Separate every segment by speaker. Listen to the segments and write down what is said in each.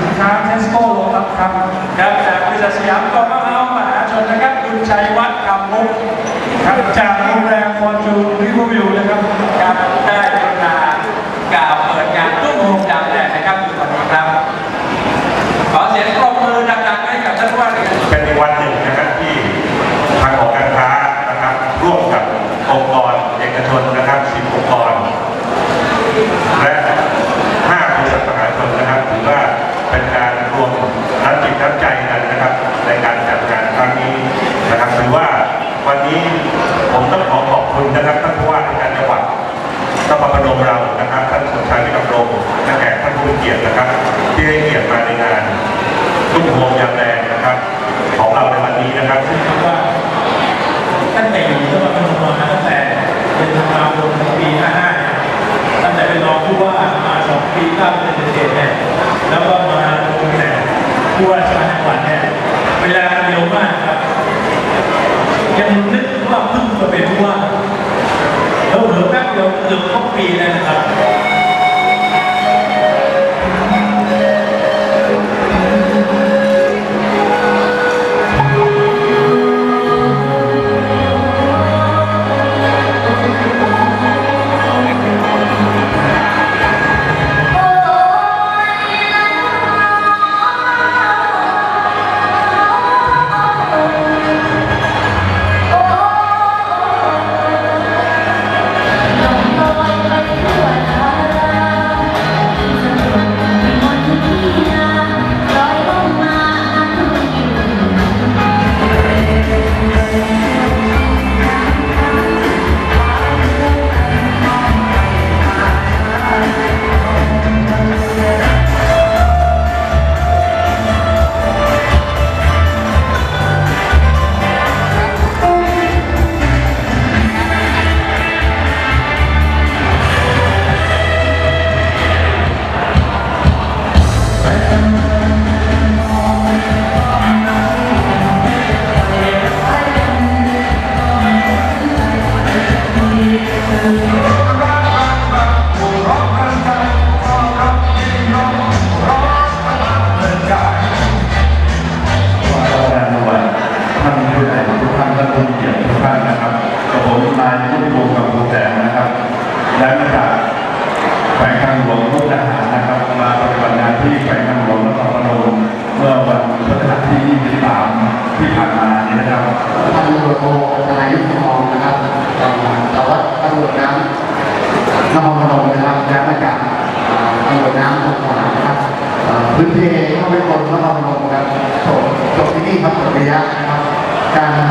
Speaker 1: สินค้าเทสโก้โลตัสครับ
Speaker 2: ครับจากบริษัทสยามกองมะพร้าวมหาชนนะครับคุณชัยวัฒน์คำมุก
Speaker 1: ครับจากโรงแรมฟอร์จูนริเวอร์วิวนะครับ
Speaker 2: ครับได้กรุณากล่าวเปิดงานตุ้มโฮมดา กี
Speaker 3: ยรตินะครับ ที่ให้เกียรติมาในงานทุ่งโฮมยามแดงนะครับ ของเราในวันนี้นะครับ
Speaker 4: ว่าตั้งแต่อยู่จังหวัดพนมมาตั้งแต่เป็นทำงานรวมปี 55 ตั้งแต่เป็นรองผู้ว่ามาสองปี9เดือนเจ็ดเนี่ยแล้วก็มาตำแหน่งผู้ว่าราชการจังหวัดเนี่ยเวลาเร็วมากครับยังนึกว่าเพิ่งจะเป็นผู้ว่าแล้วเหลือแป๊บเดียวเกือบครบปีแล้วนะครับ
Speaker 5: ผมนายพุทธิพงศ์กับภูแสงนะครับ และมาจากแขวงทางหลวงมุกดาหารนะครับ มาปฏิบัติงานที่แขวงทางหลวงนครพนมเมื่อวันพฤหัสที่ 23 ที่ผ่านมานี้นะครับ
Speaker 6: พันตำรวจโทนายยุทธทองนะครับรองสารวัตรตำรวจน้ำนครพนมนะครับและมาจากอ่าตำรวจน้ำสงขลานะครับพื้นเพเขาเป็นคนนครพนมครับจบจบที่นี่ครับจบระยะนะครับการ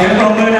Speaker 7: కేంద్రంలోనే